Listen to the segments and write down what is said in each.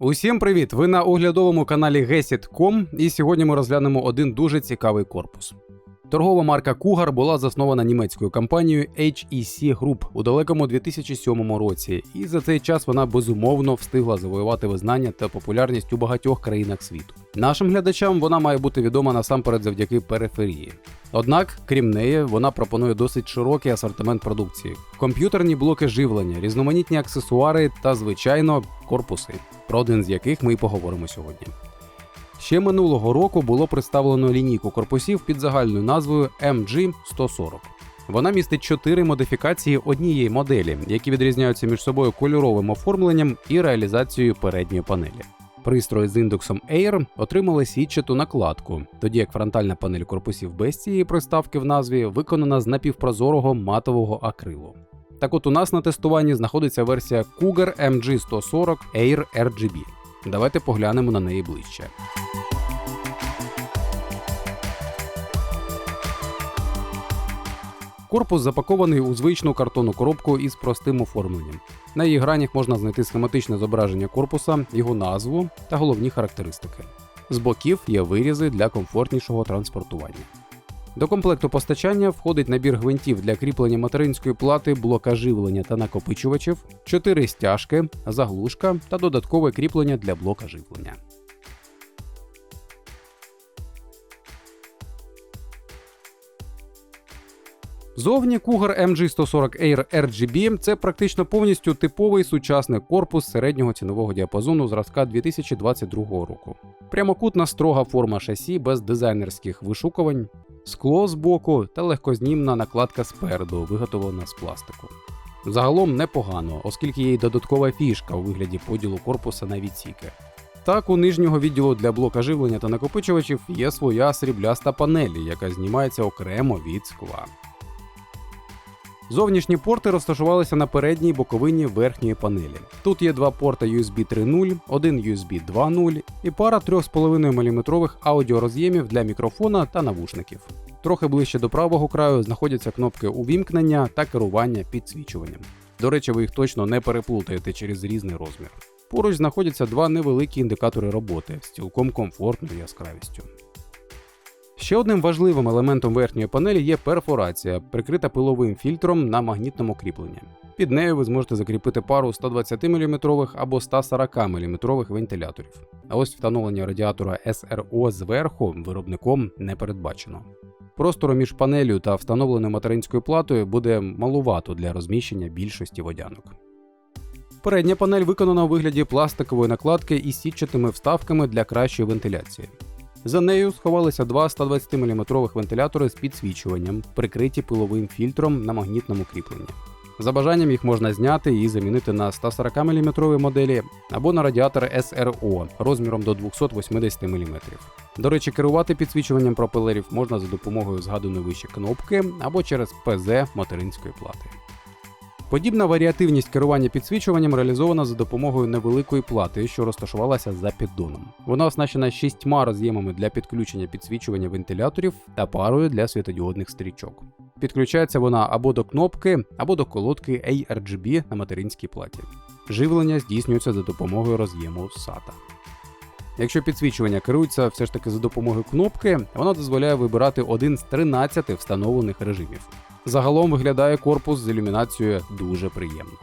Усім привіт! Ви на оглядовому каналі Gesit.com і сьогодні ми розглянемо один дуже цікавий корпус. Торгова марка Cougar була заснована німецькою компанією HEC Group у далекому 2007 році, і за цей час вона безумовно встигла завоювати визнання та популярність у багатьох країнах світу. Нашим глядачам вона має бути відома насамперед завдяки периферії. Однак, крім неї, вона пропонує досить широкий асортимент продукції: комп'ютерні блоки живлення, різноманітні аксесуари та, звичайно, корпуси, про один з яких ми й поговоримо сьогодні. Ще минулого року було представлено лінійку корпусів під загальною назвою MG140. Вона містить чотири модифікації однієї моделі, які відрізняються між собою кольоровим оформленням і реалізацією передньої панелі. Пристрої з індексом Air отримали сітчату накладку, тоді як фронтальна панель корпусів без цієї приставки в назві виконана з напівпрозорого матового акрилу. Так от у нас на тестуванні знаходиться версія Cougar MG140 Air RGB. Давайте поглянемо на неї ближче. Корпус запакований у звичну картонну коробку із простим оформленням. На її гранях можна знайти схематичне зображення корпуса, його назву та головні характеристики. З боків є вирізи для комфортнішого транспортування. До комплекту постачання входить набір гвинтів для кріплення материнської плати, блока живлення та накопичувачів, 4 стяжки, заглушка та додаткове кріплення для блока живлення. Зовні Cougar MG140 Air RGB це практично повністю типовий сучасний корпус середнього цінового діапазону зразка 2022 року. Прямокутна строга форма шасі без дизайнерських вишукувань, скло з боку та легкознімна накладка спереду, виготовлена з пластику. Загалом непогано, оскільки є й додаткова фішка у вигляді поділу корпуса на відсіки. Так, у нижнього відділу для блока живлення та накопичувачів є своя срібляста панель, яка знімається окремо від скла. Зовнішні порти розташувалися на передній боковині верхньої панелі. Тут є два порта USB 3.0, один USB 2.0 і пара 3,5 мм аудіороз'ємів для мікрофона та навушників. Трохи ближче до правого краю знаходяться кнопки увімкнення та керування підсвічуванням. До речі, ви їх точно не переплутаєте через різний розмір. Поруч знаходяться два невеликі індикатори роботи з цілком комфортною яскравістю. Ще одним важливим елементом верхньої панелі є перфорація, прикрита пиловим фільтром на магнітному кріпленні. Під нею ви зможете закріпити пару 120 мм або 140 мм вентиляторів. А ось встановлення радіатора SRO зверху виробником не передбачено. Простору між панелью та встановленою материнською платою буде малувато для розміщення більшості водянок. Передня панель виконана у вигляді пластикової накладки із сітчатими вставками для кращої вентиляції. За нею сховалися два 120 мм вентилятори з підсвічуванням, прикриті пиловим фільтром на магнітному кріпленні. За бажанням їх можна зняти і замінити на 140 мм моделі або на радіатор SRO розміром до 280 мм. До речі, керувати підсвічуванням пропелерів можна за допомогою згаданої вище кнопки або через ПЗ материнської плати. Подібна варіативність керування підсвічуванням реалізована за допомогою невеликої плати, що розташувалася за піддоном. Вона оснащена шістьма роз'ємами для підключення підсвічування вентиляторів та парою для світодіодних стрічок. Підключається вона або до кнопки, або до колодки ARGB на материнській платі. Живлення здійснюється за допомогою роз'єму SATA. Якщо підсвічування керується все ж таки за допомогою кнопки, вона дозволяє вибирати один з 13 встановлених режимів. Загалом виглядає корпус з ілюмінацією дуже приємно.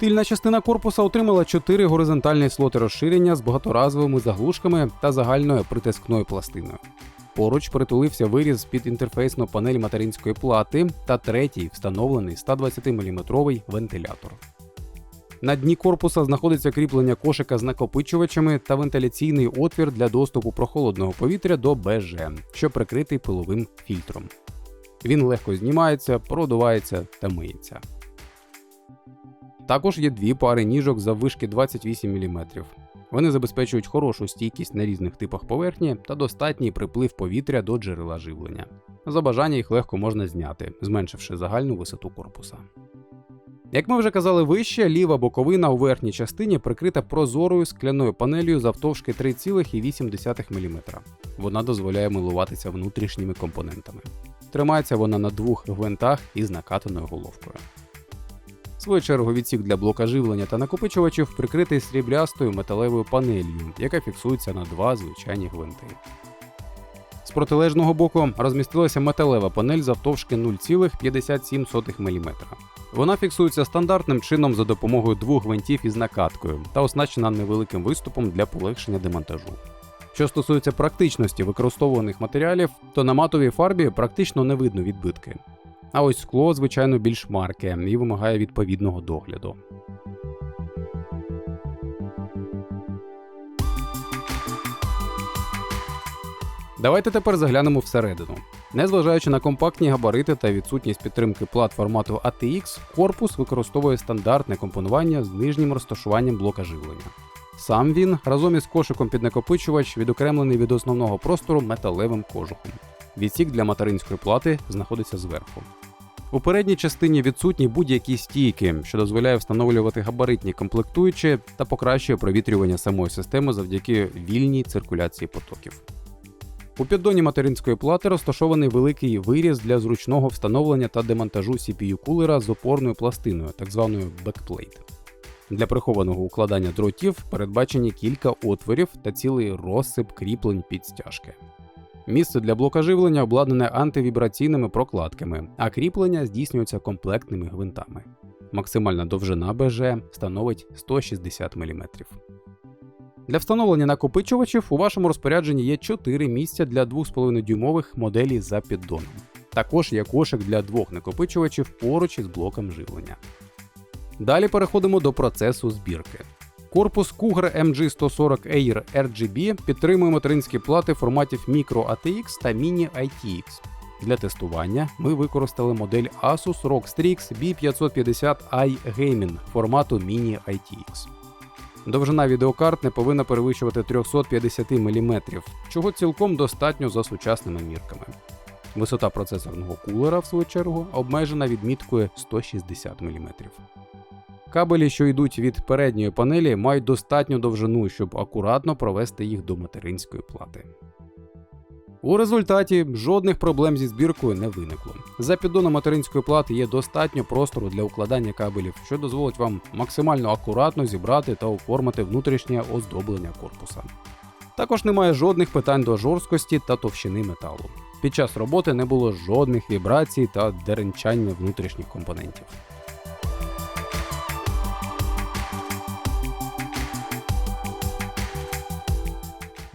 Тильна частина корпуса отримала 4 горизонтальні слоти розширення з багаторазовими заглушками та загальною притискною пластиною. Поруч притулився виріз під інтерфейсну панель материнської плати та третій встановлений 120 мм вентилятор. На дні корпуса знаходиться кріплення кошика з накопичувачами та вентиляційний отвір для доступу прохолодного повітря до БЖ, що прикритий пиловим фільтром. Він легко знімається, продувається та миється. Також є дві пари ніжок заввишки 28 мм. Вони забезпечують хорошу стійкість на різних типах поверхні та достатній приплив повітря до джерела живлення. За бажання їх легко можна зняти, зменшивши загальну висоту корпуса. Як ми вже казали вище, ліва боковина у верхній частині прикрита прозорою скляною панелью завтовшки 3,8 мм. Вона дозволяє милуватися внутрішніми компонентами. Тримається вона на двох гвинтах із накатаною головкою. свою чергу відсік для блока живлення та накопичувачів прикритий сріблястою металевою панелью, яка фіксується на два звичайні гвинти. З протилежного боку розмістилася металева панель завтовшки 0,57 мм. Вона фіксується стандартним чином за допомогою двох гвинтів із накаткою та оснащена невеликим виступом для полегшення демонтажу. Що стосується практичності використовуваних матеріалів, то на матовій фарбі практично не видно відбитки. А ось скло, звичайно, більш марке і вимагає відповідного догляду. Давайте тепер заглянемо всередину. Незважаючи на компактні габарити та відсутність підтримки плат формату ATX, корпус використовує стандартне компонування з нижнім розташуванням блока живлення. Сам він разом із кошиком під накопичувач відокремлений від основного простору металевим кожухом. Відсік для материнської плати знаходиться зверху. У передній частині відсутні будь-які стійки, що дозволяє встановлювати габаритні комплектуючі та покращує провітрювання самої системи завдяки вільній циркуляції потоків. У піддоні материнської плати розташований великий виріз для зручного встановлення та демонтажу CPU кулера з опорною пластиною, так званою бекплейт. Для прихованого укладання дротів передбачені кілька отворів та цілий розсип кріплень під стяжки. Місце для блока живлення обладнане антивібраційними прокладками, а кріплення здійснюються комплектними гвинтами. Максимальна довжина БЖ становить 160 мм. Для встановлення накопичувачів у вашому розпорядженні є 4 місця для 2,5 дюймових моделей за піддоном. Також є кошик для двох накопичувачів поруч із блоком живлення. Далі переходимо до процесу збірки. Корпус Cougar MG140 Air RGB підтримує материнські плати форматів Micro ATX та Mini ITX. Для тестування ми використали модель Asus ROG Strix B550i Gaming формату Mini ITX. Довжина відеокарт не повинна перевищувати 350 мм, чого цілком достатньо за сучасними мірками. Висота процесорного кулера, в свою чергу, обмежена відміткою 160 мм. Кабелі, що йдуть від передньої панелі, мають достатню довжину, щоб акуратно провести їх до материнської плати. У результаті жодних проблем зі збіркою не виникло. За піддоном материнської плати є достатньо простору для укладання кабелів, що дозволить вам максимально акуратно зібрати та оформити внутрішнє оздоблення корпуса. Також немає жодних питань до жорсткості та товщини металу. Під час роботи не було жодних вібрацій та деренчання внутрішніх компонентів.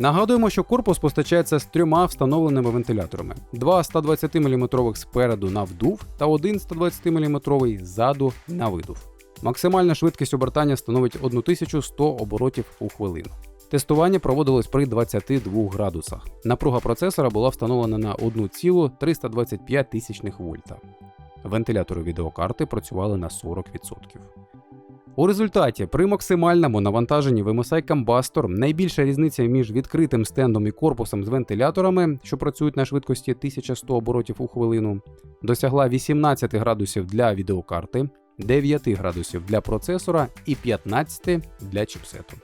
Нагадуємо, що корпус постачається з трьома встановленими вентиляторами: два 120 мм спереду на вдув та один 120 мм ззаду на видув. Максимальна швидкість обертання становить 1100 оборотів у хвилину. Тестування проводилось при 22 градусах. Напруга процесора була встановлена на 1,325 тисячних вольта. Вентилятори відеокарти працювали на 40%. У результаті при максимальному навантаженні вимусай камбастор найбільша різниця між відкритим стендом і корпусом з вентиляторами, що працюють на швидкості 1100 оборотів у хвилину, досягла 18 градусів для відеокарти, 9 градусів для процесора і 15 для чіпсету.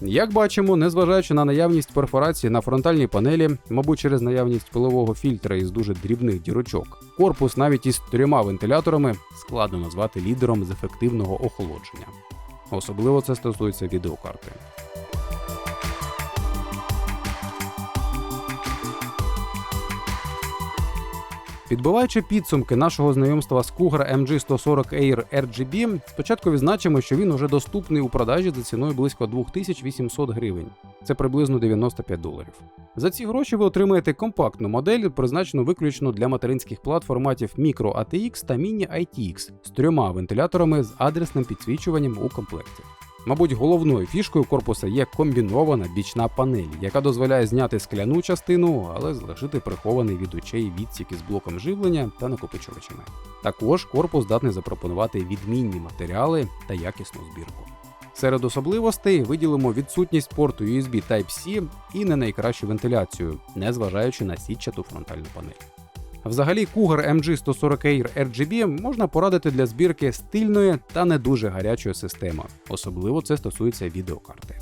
Як бачимо, незважаючи на наявність перфорації на фронтальній панелі, мабуть, через наявність пилового фільтра із дуже дрібних дірочок, корпус навіть із трьома вентиляторами складно назвати лідером з ефективного охолодження. Особливо це стосується відеокарти. Підбиваючи підсумки нашого знайомства з Cougar MG140 Air RGB, спочатку відзначимо, що він уже доступний у продажі за ціною близько 2800 гривень. Це приблизно 95 доларів. За ці гроші ви отримаєте компактну модель, призначену виключно для материнських плат форматів Micro ATX та Mini ITX з трьома вентиляторами з адресним підсвічуванням у комплекті. Мабуть, головною фішкою корпуса є комбінована бічна панель, яка дозволяє зняти скляну частину, але залишити прихований від очей відсік із блоком живлення та накопичувачами. Також корпус здатний запропонувати відмінні матеріали та якісну збірку. Серед особливостей виділимо відсутність порту USB Type-C і не найкращу вентиляцію, незважаючи на сітчату фронтальну панель. Взагалі, Cougar MG140 Air RGB можна порадити для збірки стильної та не дуже гарячої системи. Особливо це стосується відеокарти.